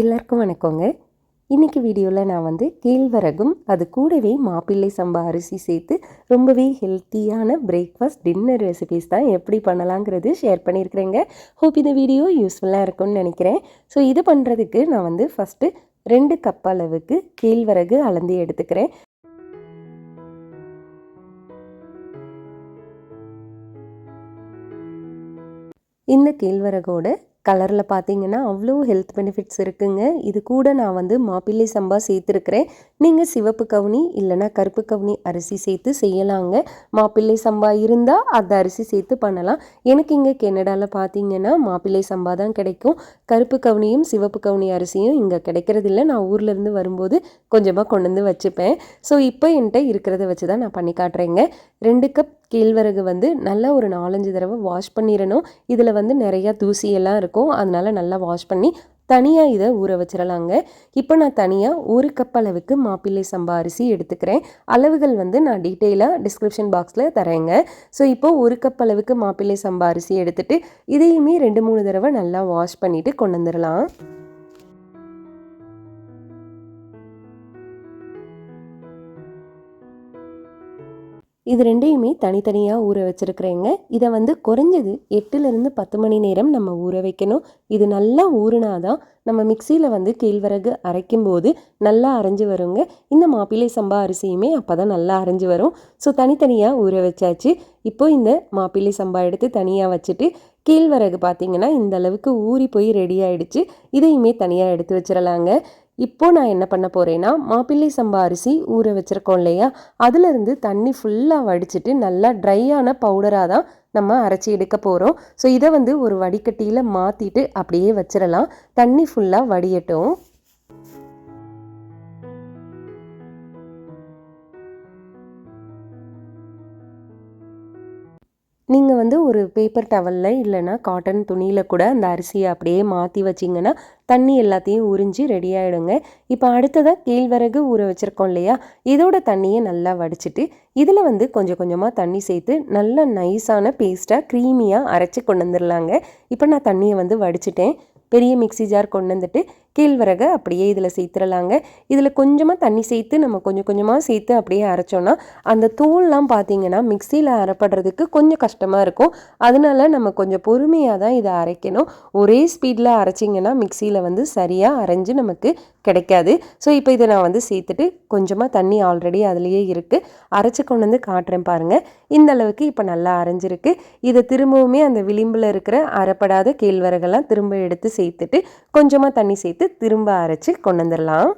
எல்லாருக்கும் வணக்கங்க. இன்றைக்கி வீடியோவில் நான் வந்து கேழ்வரகும் அது கூடவே மாப்பிள்ளை சம்பா அரிசி சேர்த்து ரொம்பவே ஹெல்த்தியான பிரேக்ஃபாஸ்ட் டின்னர் ரெசிபீஸ் தான் எப்படி பண்ணலாங்கிறது ஷேர் பண்ணியிருக்கிறேங்க. ஹோப் இந்த வீடியோ யூஸ்ஃபுல்லாக இருக்கும்னு நினைக்கிறேன். ஸோ இது பண்ணுறதுக்கு நான் வந்து ஃபஸ்ட்டு ரெண்டு கப் அளவுக்கு கேழ்வரகு அளந்து எடுத்துக்கிறேன். இந்த கேழ்வரகோட கலரில் பார்த்தீங்கன்னா அவ்வளோ ஹெல்த் பெனிஃபிட்ஸ் இருக்குங்க. இது கூட நான் வந்து மாப்பிள்ளை சம்பா சேர்த்துருக்கிறேன். நீங்கள் சிவப்பு கவுனி இல்லைனா கருப்பு கவுனி அரிசி சேர்த்து செய்யலாங்க. மாப்பிள்ளை சம்பா இருந்தால் அந்த அரிசி சேர்த்து பண்ணலாம். எனக்கு இங்கே கெனடாவில் பார்த்தீங்கன்னா மாப்பிள்ளை சம்பா தான் கிடைக்கும். கருப்பு கவுனியும் சிவப்பு கவுனி அரிசியும் இங்கே கிடைக்கிறதில்ல. நான் ஊர்லேருந்து வரும்போது கொஞ்சமாக கொண்டு வந்து வச்சுப்பேன். ஸோ இப்போ என்கிட்ட இருக்கிறத வச்சு தான் நான் பண்ணி காட்டுறேங்க. ரெண்டு கப் கேழ்வரகு வந்து நல்லா ஒரு நாலஞ்சு தடவை வாஷ் பண்ணிடணும் இதில் வந்து நிறையா தூசியெல்லாம் இருக்கும். அதனால் நல்லா வாஷ் பண்ணி தனியாக இதை ஊற வச்சிடலாங்க இப்போ நான் தனியாக ஒரு கப் அளவுக்கு மாப்பிள்ளை சம்பா அரிசி எடுத்துக்கிறேன். அளவுகள் வந்து நான் டீட்டெயிலாக டிஸ்கிரிப்ஷன் பாக்ஸில் தரேங்க. ஸோ இப்போ ஒரு கப் அளவுக்கு மாப்பிள்ளை சம்பா அரிசி எடுத்துகிட்டு இதையுமே ரெண்டு மூணு தடவை நல்லா வாஷ் பண்ணிவிட்டு கொண்டு வந்துடலாம் இது ரெண்டையுமே தனித்தனியாக ஊற வச்சுருக்குறேங்க. இதை வந்து குறைஞ்சது எட்டுலேருந்து பத்து மணி நேரம் நம்ம ஊற வைக்கணும். இது நல்லா ஊறினா தான் நம்ம மிக்சியில் வந்து கேழ்வரகு அரைக்கும் போது நல்லா அரைஞ்சு வருங்க. இந்த மாப்பிள்ளை சம்பா அரிசியுமே அப்போ தான் நல்லா அரைஞ்சு வரும். ஸோ தனித்தனியாக ஊற வச்சாச்சு. இப்போ இந்த மாப்பிள்ளை சம்பா எடுத்து தனியாக வச்சுட்டு கேழ்வரகு பார்த்திங்கன்னா இந்த அளவுக்கு ஊறி போய் ரெடி ஆகிடுச்சு இதையுமே தனியாக எடுத்து வச்சிடலாங்க இப்போது நான் என்ன பண்ண போகிறேன்னா மாப்பிள்ளை சம்பா அரிசி ஊற வச்சுருக்கோம் இல்லையா? அதுலேருந்து தண்ணி ஃபுல்லாக வடிச்சிட்டு நல்லா ட்ரையான பவுடராக தான் நம்ம அரைச்சி எடுக்க போகிறோம் ஸோ இதை வந்து ஒரு வடிகட்டியில் மாற்றிட்டு அப்படியே வச்சிடலாம் தண்ணி ஃபுல்லாக வடியட்டும். நீங்கள் வந்து ஒரு பேப்பர் டவலில் இல்லைனா காட்டன் துணியில் கூட அந்த அரிசியை அப்படியே மாற்றி வச்சிங்கன்னா தண்ணி எல்லாத்தையும் உறிஞ்சி ரெடி ஆகிடுங்க இப்போ அடுத்ததாக கேழ்வரகு ஊற வச்சுருக்கோம் இல்லையா? இதோட தண்ணியை நல்லா வடிச்சிட்டு இதில் வந்து கொஞ்சம் கொஞ்சமாக தண்ணி சேர்த்து நல்லா நைஸான பேஸ்ட்டாக க்ரீமியாக அரைச்சி கொண்டு வந்துடலாங்க இப்போ நான் தண்ணியை வந்து வடிச்சிட்டேன். பெரிய மிக்சி ஜார் கொண்டு வந்துட்டு கேழ்வரகை அப்படியே இதில் சேர்த்துடலாங்க. இதில் கொஞ்சமாக தண்ணி சேர்த்து நம்ம கொஞ்சம் கொஞ்சமாக சேர்த்து அப்படியே அரைச்சோன்னா அந்த தூள்லாம் பார்த்தீங்கன்னா மிக்சியில் அரைப்படுறதுக்கு கொஞ்சம் கஷ்டமாக இருக்கும். அதனால நம்ம கொஞ்சம் பொறுமையாக தான் இதை அரைக்கணும். ஒரே ஸ்பீடில் அரைச்சிங்கன்னா மிக்சியில் வந்து சரியாக அரைஞ்சு நமக்கு கிடைக்காது. ஸோ இப்போ இதை நான் வந்து சேர்த்துட்டு கொஞ்சமாக தண்ணி ஆல்ரெடி அதுலேயே இருக்குது. அரைச்சி கொண்டு வந்து காட்டுறேன் பாருங்கள் இந்த அளவுக்கு இப்போ நல்லா அரைஞ்சிருக்கு. இதை திரும்பவுமே அந்த விளிம்பில் இருக்கிற அரைப்படாத கேழ்வரகெல்லாம் திரும்ப எடுத்து சேர்த்துட்டு கொஞ்சமாக தண்ணி சேர்த்து திரும்ப அரைச்சி கொண்டு வந்துடலாம்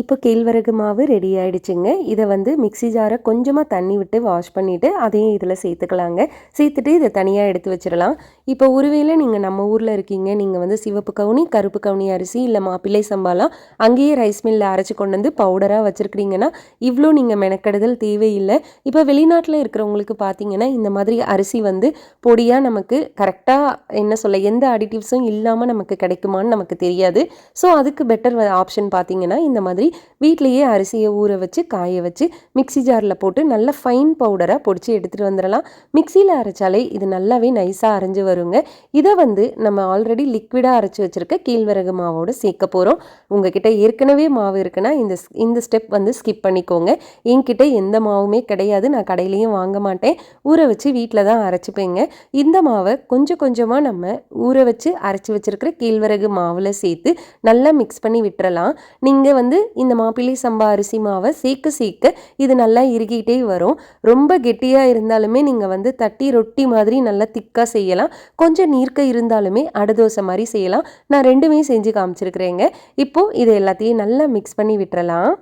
இப்போ கேழ்வரகு மாவு ரெடி ஆகிடுச்சுங்க இதை வந்து மிக்சி ஜாரை கொஞ்சமாக தண்ணி விட்டு வாஷ் பண்ணிவிட்டு அதையும் இதில் சேர்த்துக்கலாங்க. சேர்த்துட்டு இதை தனியாக எடுத்து வச்சிடலாம். இப்போ ஒருவேளை நீங்கள் நம்ம ஊரில் இருக்கீங்க. நீங்கள் வந்து சிவப்பு கவுனி கருப்பு கவுனி அரிசி இல்லை மாப்பிள்ளை சம்பாலாம் அங்கேயே ரைஸ் மில்லில் அரைச்சி கொண்டு வந்து பவுடராக வச்சுருக்கிறீங்கன்னா இவ்வளோ நீங்கள் மெனக்கெடுதல் தேவையில்லை. இப்போ வெளிநாட்டில் இருக்கிறவங்களுக்கு பார்த்தீங்கன்னா இந்த மாதிரி அரிசி வந்து பொடியாக நமக்கு கரெக்டாக என்ன சொல்ல எந்த அடிட்டிவ்ஸும் இல்லாமல் நமக்கு கிடைக்குமான்னு நமக்கு தெரியாது. ஸோ அதுக்கு பெட்டர் ஆப்ஷன் பார்த்தீங்கன்னா இந்த மாதிரி மாதிரி வீட்லேயே அரிசியை ஊற வச்சு காய வச்சு மிக்சி ஜாரில் போட்டு நல்ல ஃபைன் பவுடராக பொடிச்சு எடுத்துகிட்டு வந்துடலாம் மிக்சியில் அரைச்சாலே இது நல்லாவே நைஸாக அரைஞ்சு வருங்க. இதை வந்து நம்ம ஆல்ரெடி லிக்விடாக அரைச்சி வச்சுருக்க கீழ்வரகு மாவோடு சேர்க்க போகிறோம் உங்ககிட்ட ஏற்கனவே மாவு இருக்குன்னா இந்த இந்த ஸ்டெப் வந்து ஸ்கிப் பண்ணிக்கோங்க. என்கிட்ட எந்த மாவுமே கிடையாது. நான் கடையிலையும் வாங்க மாட்டேன். ஊற வச்சு வீட்டில் தான் அரைச்சிப்பேங்க. இந்த மாவை கொஞ்சம் கொஞ்சமாக நம்ம ஊற வச்சு அரைச்சி வச்சுருக்கிற கீழ்வரகு மாவில் சேர்த்து நல்லா மிக்ஸ் பண்ணி விட்டுறலாம். நீங்கள் வந்து இந்த மாப்பிள்ளை சம்பா அரிசி மாவை சேர்க்க சேர்க்க இது நல்லா இறுகிட்டே வரும். ரொம்ப கெட்டியாக இருந்தாலுமே நீங்கள் வந்து தட்டி ரொட்டி மாதிரி நல்லா திக்காக செய்யலாம். கொஞ்சம் நீர்க்க இருந்தாலுமே அடதோசை மாதிரி செய்யலாம். நான் ரெண்டுமே செஞ்சு காமிச்சிருக்கிறேங்க. இப்போது இது எல்லாத்தையும் நல்லா மிக்ஸ் பண்ணி விட்டுறலாம்.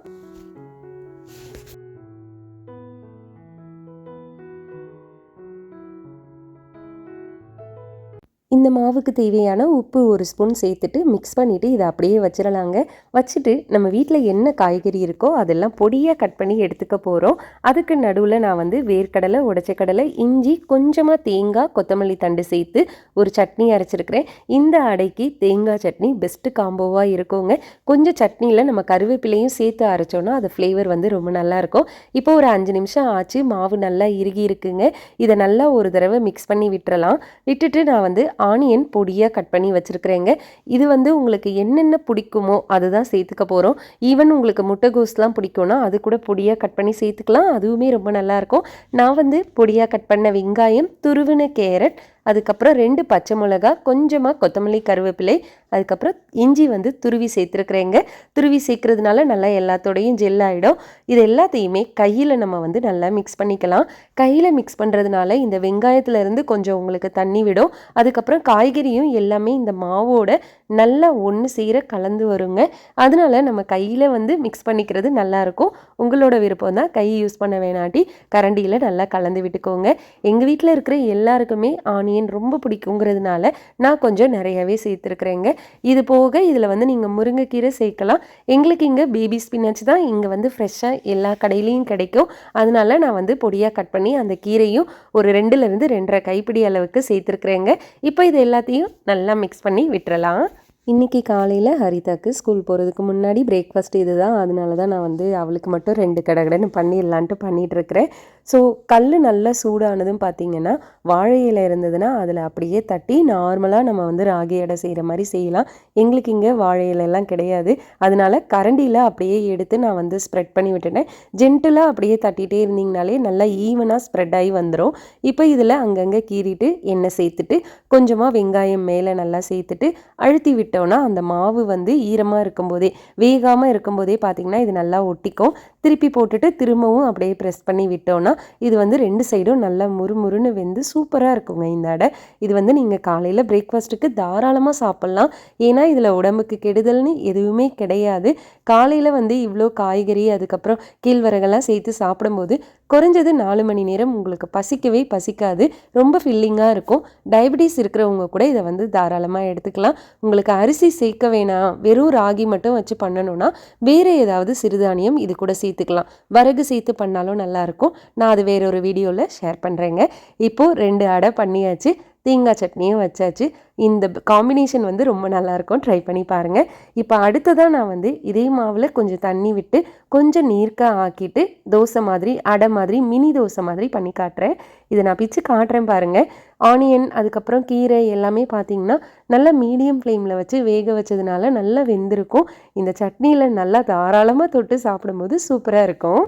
இந்த மாவுக்கு தேவையான உப்பு ஒரு ஸ்பூன் சேர்த்துட்டு மிக்ஸ் பண்ணிவிட்டு இதை அப்படியே வச்சிடலாங்க வச்சுட்டு நம்ம வீட்டில் என்ன காய்கறி இருக்கோ அதெல்லாம் பொடியாக கட் பண்ணி எடுத்துக்க போகிறோம் அதுக்கு நடுவில் நான் வந்து வேர்க்கடலை உடச்ச கடலை இஞ்சி கொஞ்சமாக தேங்காய் கொத்தமல்லி தண்டு சேர்த்து ஒரு சட்னி அரைச்சிருக்கிறேன். இந்த அடைக்கு தேங்காய் சட்னி பெஸ்ட்டு காம்போவாக இருக்குங்க. கொஞ்சம் சட்னியில் நம்ம கருவேப்பிலையும் சேர்த்து அரைச்சோன்னா அது ஃப்ளேவர் வந்து ரொம்ப நல்லாயிருக்கும் இப்போ ஒரு அஞ்சு நிமிஷம் ஆச்சு மாவு நல்லா இறுகி இருக்குங்க. இதை நல்லா ஒரு தடவை மிக்ஸ் பண்ணி விட்டுறலாம். விட்டுட்டு நான் வந்து ஆனியன் பொடியாக கட் பண்ணி வச்சுருக்குறேங்க. இது வந்து உங்களுக்கு என்னென்ன பிடிக்குமோ அதுதான் சேர்த்துக்க போகிறோம் ஈவன் உங்களுக்கு முட்டைகோஸ்லாம் பிடிக்கும்னா அது கூட பொடியாக கட் பண்ணி சேர்த்துக்கலாம். அதுவுமே ரொம்ப நல்லாயிருக்கும் நான் வந்து பொடியாக கட் பண்ண வெங்காயம் துருவின கேரட் அதுக்கப்புறம் ரெண்டு பச்சை மிளகா கொஞ்சமாக கொத்தமல்லி கருவேப்பிலை அதுக்கப்புறம் இஞ்சி வந்து துருவி சேர்த்துருக்குறேங்க. துருவி சேர்க்கறதுனால நல்லா எல்லாத்தோடையும் ஜெல் ஆகிடும் இது எல்லாத்தையுமே கையில் நம்ம வந்து நல்லா மிக்ஸ் பண்ணிக்கலாம். கையில் மிக்ஸ் பண்ணுறதுனால இந்த வெங்காயத்துலேருந்து கொஞ்சம் உங்களுக்கு தண்ணி விடும். அதுக்கப்புறம் காய்கறியும் எல்லாமே இந்த மாவோட நல்லா ஒன்று சேர கலந்து வருங்க. அதனால நம்ம கையில் வந்து மிக்ஸ் பண்ணிக்கிறது நல்லாயிருக்கும். உங்களோட விருப்பம் தான் கை யூஸ் பண்ண வேணாட்டி கரண்டியில் நல்லா கலந்து விட்டுக்கோங்க. எங்கள் வீட்டில் இருக்கிற எல்லாருக்குமே ஆனியன் ரொம்ப பிடிக்குங்கிறதுனால நான் கொஞ்சம் நிறையவே சேர்த்துருக்குறேங்க. இது போக இதில் வந்து நீங்கள் முருங்கைக்கீரை சேர்க்கலாம். எங்களுக்கு இங்கே பேபி ஸ்பினாச் தான் இங்கே வந்து ஃப்ரெஷ்ஷாக எல்லா கடையிலையும் கிடைக்கும். அதனால நான் வந்து பொடியாக கட் பண்ணி அந்த கீரையும் ஒரு ரெண்டுலேருந்து ரெண்டரை கைப்பிடி அளவுக்கு சேர்த்துருக்குறேங்க. இப்போ இது எல்லாத்தையும் நல்லா மிக்ஸ் பண்ணி விட்டுறலாம். இன்றைக்கி காலையில் ஹரிதாக்கு ஸ்கூல் போகிறதுக்கு முன்னாடி பிரேக்ஃபாஸ்ட் இது தான் அதனால தான் நான் வந்து அவளுக்கு மட்டும் ரெண்டு கடகடன்னு பண்ணிடலான்ட்டு பண்ணிகிட்ருக்கிறேன் ஸோ கல் நல்லா சூடானதும் பார்த்திங்கன்னா வாழை இலை இருந்ததுன்னா அதில் அப்படியே தட்டி நார்மலாக நம்ம வந்து ராகி அடை செய்கிற மாதிரி செய்யலாம். எங்களுக்கு இங்கே வாழை இலையெல்லாம் கிடையாது. அதனால கரண்டியில் அப்படியே எடுத்து நான் வந்து ஸ்ப்ரெட் பண்ணி விட்டுட்டேன். ஜென்டலாக அப்படியே தட்டிகிட்டே இருந்தீங்கனாலே நல்லா ஈவனாக ஸ்ப்ரெட் ஆகி வந்துடும் இப்போ இதில் அங்கங்கே கீறிட்டு எண்ணெய் சேர்த்துட்டு கொஞ்சமாக வெங்காயம் மேலே நல்லா சேர்த்துட்டு அழுத்தி விட்டோன்னா அந்த மாவு வந்து ஈரமாக இருக்கும்போதே வேகாமல் இருக்கும்போதே பார்த்திங்கன்னா இது நல்லா ஒட்டிக்கும். திருப்பி போட்டுட்டு திரும்பவும் அப்படியே ப்ரெஸ் பண்ணி விட்டோன்னா இது வந்து ரெண்டு சைடும் நல்லா முறுமுறுன்னு வெந்து சூப்பராக இருக்குங்க இந்த அடை. இது வந்து நீங்கள் காலையில் பிரேக்ஃபாஸ்ட்டுக்கு தாராளமாக சாப்பிட்லாம். ஏன்னா இதில் உடம்புக்கு கெடுதல்னு எதுவுமே கிடையாது. காலையில் வந்து இவ்வளோ காய்கறி அதுக்கப்புறம் கீழ்வரகெல்லாம் சேர்த்து சாப்பிடும்போது குறைஞ்சது நாலு மணி நேரம் உங்களுக்கு பசிக்கவே பசிக்காது. ரொம்ப ஃபில்லிங்காக இருக்கும். டயபிட்டிஸ் இருக்கிறவங்க கூட இதை வந்து தாராளமாக எடுத்துக்கலாம். உங்களுக்கு அரிசி சேர்க்க வேணாம். வெறும் ராகி மட்டும் வச்சு பண்ணணும்னா வேறு ஏதாவது சிறுதானியம் இது கூட சேர்த்துக்கலாம். வரகு சேர்த்து பண்ணாலும் நல்லாயிருக்கும் நான் அது வேறொரு வீடியோவில் ஷேர் பண்ணுறேங்க இப்போது ரெண்டு அடை பண்ணியாச்சு. தேங்காய் சட்னியும் வச்சாச்சு. இந்த காம்பினேஷன் வந்து ரொம்ப நல்லாயிருக்கும். ட்ரை பண்ணி பாருங்கள் இப்போ அடுத்ததாக நான் வந்து இதே மாவில் கொஞ்சம் தண்ணி விட்டு கொஞ்சம் நீர்க்காக ஆக்கிட்டு தோசை மாதிரி அடை மாதிரி மினி தோசை மாதிரி பண்ணி காட்டுறேன். இதை நான் பிச்சு காட்டுறேன் பாருங்கள் ஆனியன் அதுக்கப்புறம் கீரை எல்லாமே பார்த்தீங்கன்னா நல்லா மீடியம் ஃப்ளேமில் வச்சு வேக வச்சதுனால நல்லா வெந்திருக்கும். இந்த சட்னியில் நல்லா தாராளமாக தொட்டு சாப்பிடும்போது சூப்பராக இருக்கும்.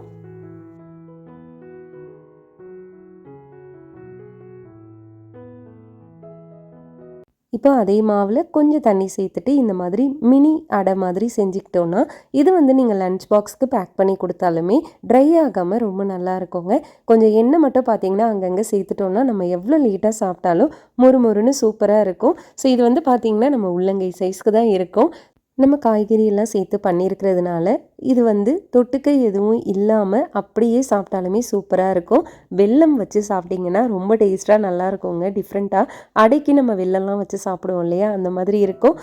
இப்போ அதே மாவில் கொஞ்சம் தண்ணி சேர்த்துட்டு இந்த மாதிரி மினி அடை மாதிரி செஞ்சுக்கிட்டோன்னா இது வந்து நீங்கள் லன்ச் பாக்ஸ்க்கு பேக் பண்ணி கொடுத்தாலுமே ட்ரை ஆகாமல் ரொம்ப நல்லா இருக்குங்க. கொஞ்சம் எண்ணெய் மட்டும் பார்த்தீங்கன்னா அங்கங்கே சேர்த்துட்டோன்னா நம்ம எவ்வளோ லேட்டாக சாப்பிட்டாலும் மொறு மொறுன்னு சூப்பராக இருக்கும். ஸோ இது வந்து பார்த்திங்கன்னா நம்ம உள்ளங்கை சைஸ்க்கு தான் இருக்கும். நம்ம காய்கறியெல்லாம் சேர்த்து பண்ணியிருக்கிறதுனால இது வந்து தொட்டுக்கை எதுவும் இல்லாமல் அப்படியே சாப்பிட்டாலுமே சூப்பராக இருக்கும். வெல்லம் வச்சு சாப்பிட்டிங்கன்னா ரொம்ப டேஸ்ட்டாக நல்லா இருக்குங்க டிஃப்ரெண்ட்டாக அடைக்கு நம்ம வெள்ளம்லாம் வச்சு சாப்பிடுவோம் இல்லையா? அந்த மாதிரி இருக்கும்.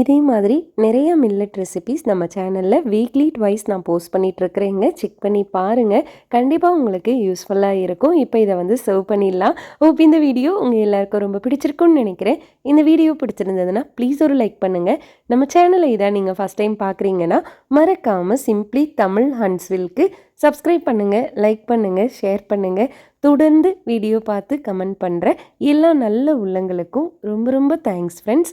இதே மாதிரி நிறைய மில்லட் ரெசிபீஸ் நம்ம சேனலில் வீக்லி ட்வைஸ் நான் போஸ்ட் பண்ணிகிட்ருக்குறேங்க செக் பண்ணி பாருங்கள் கண்டிப்பாக உங்களுக்கு யூஸ்ஃபுல்லாக இருக்கும். இப்போ இதை வந்து சர்வ் பண்ணிடலாம். ஓப் இந்த வீடியோ உங்கள் எல்லாருக்கும் ரொம்ப பிடிச்சிருக்குன்னு நினைக்கிறேன். இந்த வீடியோ பிடிச்சிருந்ததுன்னா ப்ளீஸ் ஒரு லைக் பண்ணுங்கள் நம்ம சேனலை இதான் நீங்கள் ஃபஸ்ட் டைம் பார்க்குறீங்கன்னா மறக்காமல் சிம்ப்ளி தமிழ் ஹன்ஸ்வில்க்கு சப்ஸ்கிரைப் பண்ணுங்கள் லைக் பண்ணுங்கள் ஷேர் பண்ணுங்கள் தொடர்ந்து வீடியோ பார்த்து கமெண்ட் பண்ணுற எல்லா நல்ல உள்ளங்களுக்கும் ரொம்ப ரொம்ப thanks friends